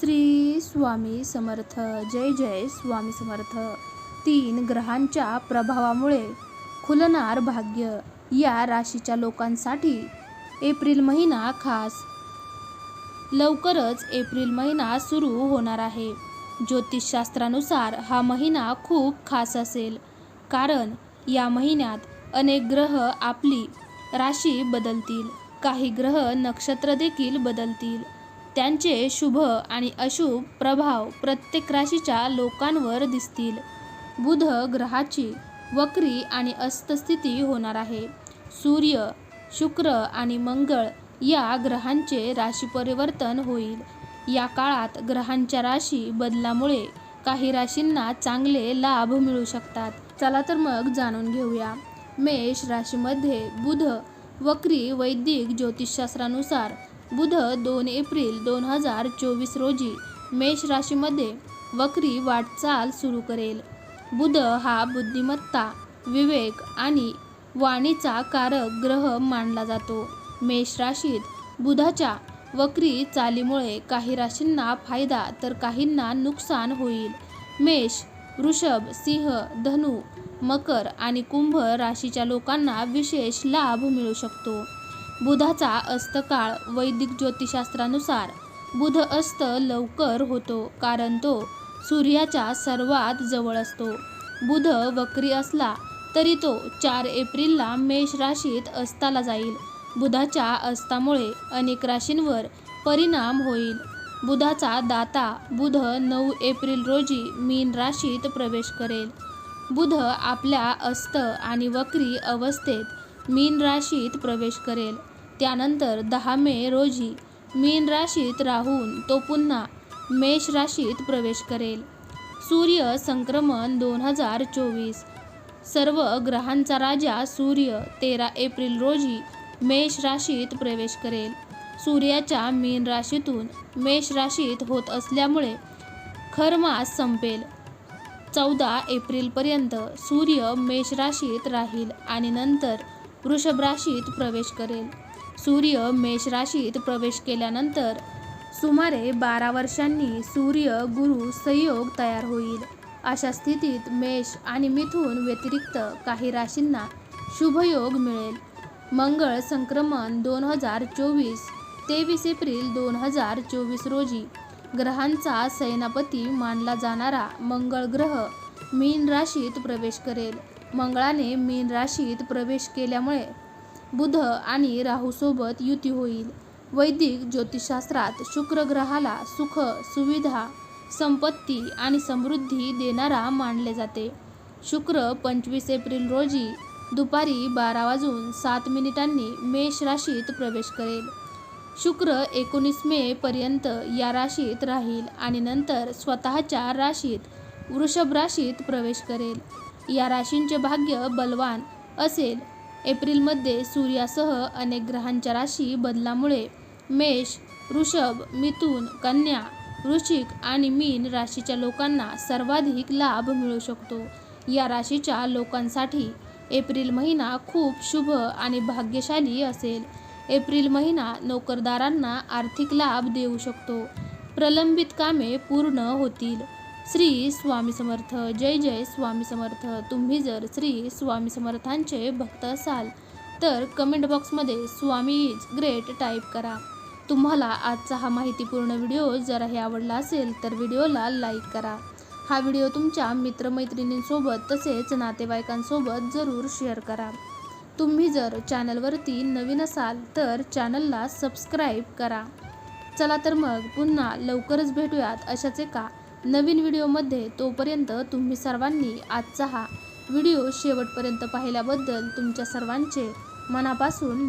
श्री स्वामी समर्थ जय जय स्वामी समर्थ. तीन ग्रहांच्या प्रभावामुळे खुलणार भाग्य या राशीच्या लोकांसाठी एप्रिल महिना खास. लवकरच एप्रिल महिना सुरू होणार आहे. ज्योतिषशास्त्रानुसार हा महिना खूप खास असेल. कारण या महिन्यात अनेक ग्रह आपली राशी बदलतील. काही ग्रह नक्षत्र देखील बदलतील. त्यांचे शुभ आणि अशुभ प्रभाव प्रत्येक राशीच्या लोकांवर दिसतील. बुध ग्रहाची वक्री आणि अस्तस्थिती होणार आहे. सूर्य शुक्र आणि मंगळ या ग्रहांचे राशी परिवर्तन होईल. या काळात ग्रहांच्या राशी बदलामुळे काही राशींना चांगले लाभ मिळू शकतात. चला तर मग जाणून घेऊया. मेष राशीमध्ये बुध वक्री वैदिक ज्योतिषशास्त्रानुसार बुध दोन एप्रिल दोन हजार चोवीस रोजी मेष राशीमध्ये वक्री वाटचाल सुरू करेल. बुध हा बुद्धिमत्ता विवेक आणि वाणीचा कारक ग्रह मानला जातो. मेष राशीत बुधाच्या वक्री चालीमुळे काही राशींना फायदा तर काहींना नुकसान होईल. मेष वृषभ सिंह धनु मकर आणि कुंभ राशीच्या लोकांना विशेष लाभ मिळू शकतो. बुधाचा अस्तकाळ वैदिक ज्योतिषशास्त्रानुसार. बुध अस्त लवकर होतो कारण तो सूर्याच्या सर्वात जवळ असतो. बुध वक्री असला तरी तो चार एप्रिलला मेष राशीत अस्ताला जाईल. बुधाच्या अस्तामुळे अनेक राशींवर परिणाम होईल. बुधाचा दाता बुध नऊ एप्रिल रोजी मीन राशीत प्रवेश करेल. बुध आपल्या अस्त आणि वक्री अवस्थेत मीन राशीत प्रवेश करेल. त्यानंतर दहा मे रोजी मीन राशीत राहून तो पुन्हा मेष राशीत प्रवेश करेल. सूर्य संक्रमण दोन हजार चोवीस. सर्व ग्रहांचा राजा सूर्य तेरा एप्रिल रोजी मेष राशीत प्रवेश करेल. सूर्याच्या मीन राशीतून मेष राशीत होत असल्यामुळे खरमास संपेल. चौदा एप्रिलपर्यंत सूर्य मेष राशीत राहील आणि नंतर वृषभ राशीत प्रवेश करेल. सूर्य मेष राशीत प्रवेश केल्यानंतर सुमारे बारा वर्षांनी सूर्य गुरु संयोग तयार होईल. अशा स्थितीत मेष आणि मिथून व्यतिरिक्त काही राशींना शुभयोग मिळेल. मंगळ संक्रमण दोन हजार चोवीस तेवीस एप्रिल दोन हजार चोवीस रोजी ग्रहांचा सेनापती मानला जाणारा मंगळ ग्रह मीन राशीत प्रवेश करेल. मंगळाने मीन राशीत प्रवेश केल्यामुळे बुध आणि राहूसोबत युती होईल. वैदिक ज्योतिषशास्त्रात शुक्र ग्रहाला सुख सुविधा संपत्ती आणि समृद्धी देणारा मानले जाते. शुक्र पंचवीस एप्रिल रोजी दुपारी बारा वाजून सात मिनिटांनी मेष राशीत प्रवेश करेल. शुक्र एकोणीस मे पर्यंत या राशीत राहील आणि नंतर स्वतःच्या राशीत वृषभ राशीत प्रवेश करेल. या राशींचे भाग्य बलवान असेल एप्रिलमध्ये सूर्यासह अनेक ग्रहांच्या राशी बदलामुळे मेष वृषभ मिथुन कन्या वृश्चिक आणि मीन राशीच्या लोकांना सर्वाधिक लाभ मिळू शकतो. या राशीच्या लोकांसाठी एप्रिल महिना खूप शुभ आणि भाग्यशाली असेल. एप्रिल महिना नोकरदारांना आर्थिक लाभ देऊ शकतो. प्रलंबित कामे पूर्ण होतील. श्री स्वामी समर्थ जय जय स्वामी समर्थ. तुम्ही जर श्री स्वामी समर्थांचे भक्त असाल तर कमेंट बॉक्समध्ये स्वामी इज ग्रेट टाईप करा. तुम्हाला आजचा हा माहितीपूर्ण व्हिडिओ जर हे आवडला असेल तर व्हिडिओला लाईक करा. हा व्हिडिओ तुमच्या मित्रमैत्रिणींसोबत तसेच नातेवाईकांसोबत जरूर शेअर करा. तुम्ही जर चॅनलवरती नवीन असाल तर चॅनलला सबस्क्राईब करा. चला तर मग पुन्हा लवकरच भेटूयात अशाच एका नवीन व्हिडिओमध्ये तोपर्यंत तुम्ही सर्वांनी आजचा हा व्हिडिओ शेवटपर्यंत पाहिल्याबद्दल तुमच्या सर्वांचे मनापासून